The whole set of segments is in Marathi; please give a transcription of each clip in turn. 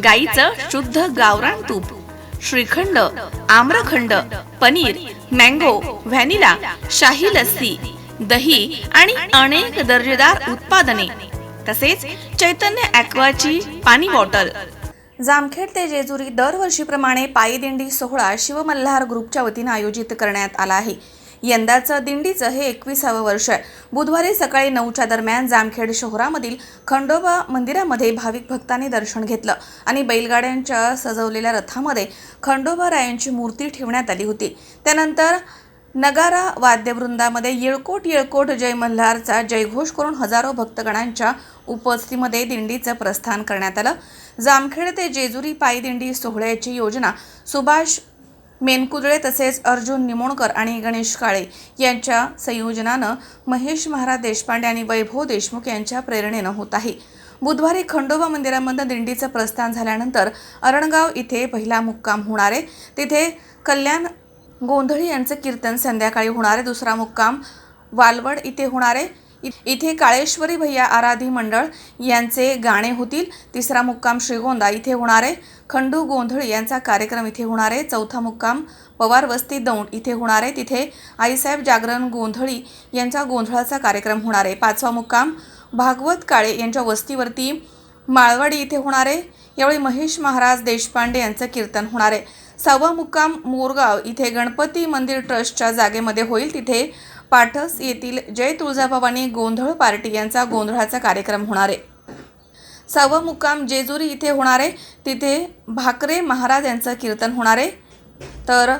गाईचं शुद्ध गावरान तूप श्रीखंड आम्रखंड पनीर मँगो व्हॅनिला शाही लस्सी दही आणि अनेक दर्जेदार उत्पादने. तसेच चैतन्य ॲक्वाची पाणी बॉटल. जामखेड ते जेजुरी दरवर्षीप्रमाणे पायी दिंडी सोहळा शिवमल्हार ग्रुपच्या वतीनं आयोजित करण्यात आला आहे. यंदाचं दिंडीचं हे एकविसावं वर्ष आहे. बुधवारी सकाळी नऊच्या दरम्यान जामखेड शहरामधील खंडोबा मंदिरामध्ये भाविक भक्तांनी दर्शन घेतलं आणि बैलगाड्यांच्या सजवलेल्या रथामध्ये खंडोबा रायांची मूर्ती ठेवण्यात आली होती. त्यानंतर नगारा वाद्यवृंदामध्ये येळकोट येळकोट जय मल्हारचा जयघोष करून हजारो भक्तगणांच्या उपस्थितीमध्ये दिंडीचं प्रस्थान करण्यात आलं. जामखेड ते जेजुरी पायी दिंडी सोहळ्याची योजना सुभाष मेनकुदळे तसेच अर्जुन निमोणकर आणि गणेश काळे यांच्या संयोजनानं महेश महाराज देशपांडे आणि वैभव देशमुख यांच्या प्रेरणेनं होत आहे. बुधवारी खंडोबा मंदिरामधनं दिंडीचं प्रस्थान झाल्यानंतर अरणगाव इथे पहिला मुक्काम होणार आहे. तिथे कल्याण गोंधळी यांचं कीर्तन संध्याकाळी होणार आहे. दुसरा मुक्काम वालवड इथे होणार आहे. इथे काळेश्वरी भैया आराधी मंडळ यांचे गाणे होतील. तिसरा मुक्काम श्रीगोंदा इथे होणार आहे. खंडू गोंधळी यांचा कार्यक्रम इथे होणार आहे. चौथा मुक्काम पवार वस्ती दौंड इथे होणार आहे. तिथे आईसाहेब जागरण गोंधळी यांचा गोंधळाचा कार्यक्रम होणार आहे. पाचवा मुक्काम भागवत काळे यांच्या वस्तीवरती माळवाडी इथे होणार आहे. यावेळी महेश महाराज देशपांडे यांचं कीर्तन होणार आहे. सहावा मुक्काम मोरगाव इथे गणपती मंदिर ट्रस्टच्या जागेमध्ये होईल. तिथे पाठस येथील जय तुळजाभवानी गोंधळ पार्टी यांचा गोंधळाचा कार्यक्रम होणार आहे. सहावा मुक्काम जेजुरी इथे होणार आहे. तिथे भाकरे महाराज यांचं कीर्तन होणार आहे. तर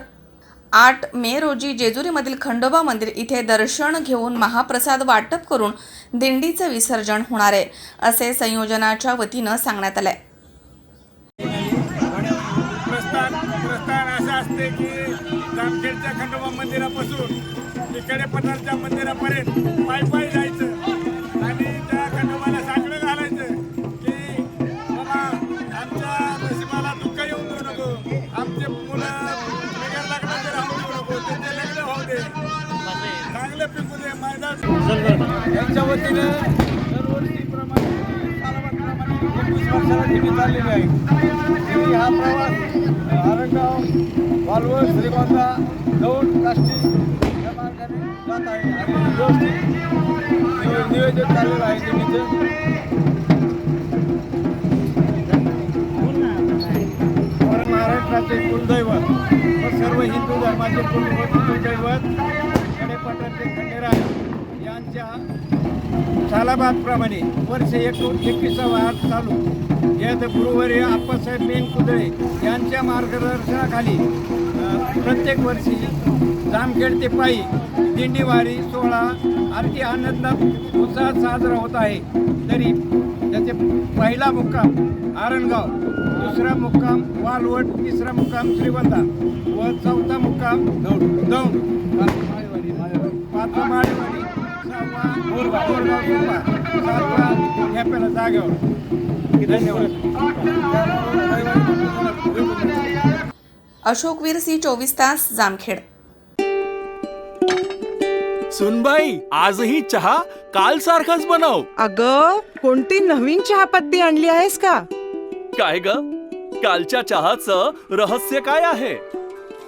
आठ मे रोजी जेजुरीमधील खंडोबा मंदिर इथे दर्शन घेऊन महाप्रसाद वाटप करून दिंडीचं विसर्जन होणार आहे असे संयोजनाच्या वतीनं सांगण्यात आलं आहे जामखेडच्या खंडोबा मंदिरापासून इकडे पठारच्या मंदिरापर्यंत पायी पायी जायचं. आणि त्या खंडोबाला साकडं घालायचं की बाबा आमच्या नशिबाला दुःख येऊ देऊ नको. आमचे मुलं बिगर लग्नाचे राहू देऊ नको. त्यांचे लग्न होऊ दे. चांगलं पिकू दे मैदान. यांच्या वतीने सालाबादप्रमाणे एकवीस वर्षाला दिंडी चाललेली आहे. आणि हा प्रवास आरणगाव वालवड श्रीगोंदा दौंड काष्टी या मार्गाने जात आहे. आणि व्यवस्थित नियो- नियोजन चाललेलं आहे दिंडीचं महाराष्ट्राचे कुलदैवत व सर्व हिंदू धर्माचे कुलदैवत कडेपठारचे खंडेराय यांच्या सालाबादप्रमाणे वर्ष एक एकविसावा आठ चालू. यात गुरुवारी आप्पासाहेब मेन कुदळे यांच्या मार्गदर्शनाखाली प्रत्येक वर्षी जामखेड ते पायी दिंडीवारी सोहळा अगदी आनंदात उत्साहात साजरा होत आहे. तरी त्याचे पहिला मुक्काम आरणगाव दुसरा मुक्काम वालवट तिसरा मुक्काम श्रीगोंदा व चौथा मुक्काम दौंड. दौंड. पाचवा माळेवाडी. जागेवर धन्यवाद अशोकवीर सी चोवीस तास जामखेड. सुनबाई आजही चहा काल सारखाच बनव. अग कोणती नवीन चहापत्ती आणली आहेस का? काय ग? कालच्या चहाचं रहस्य काय आहे?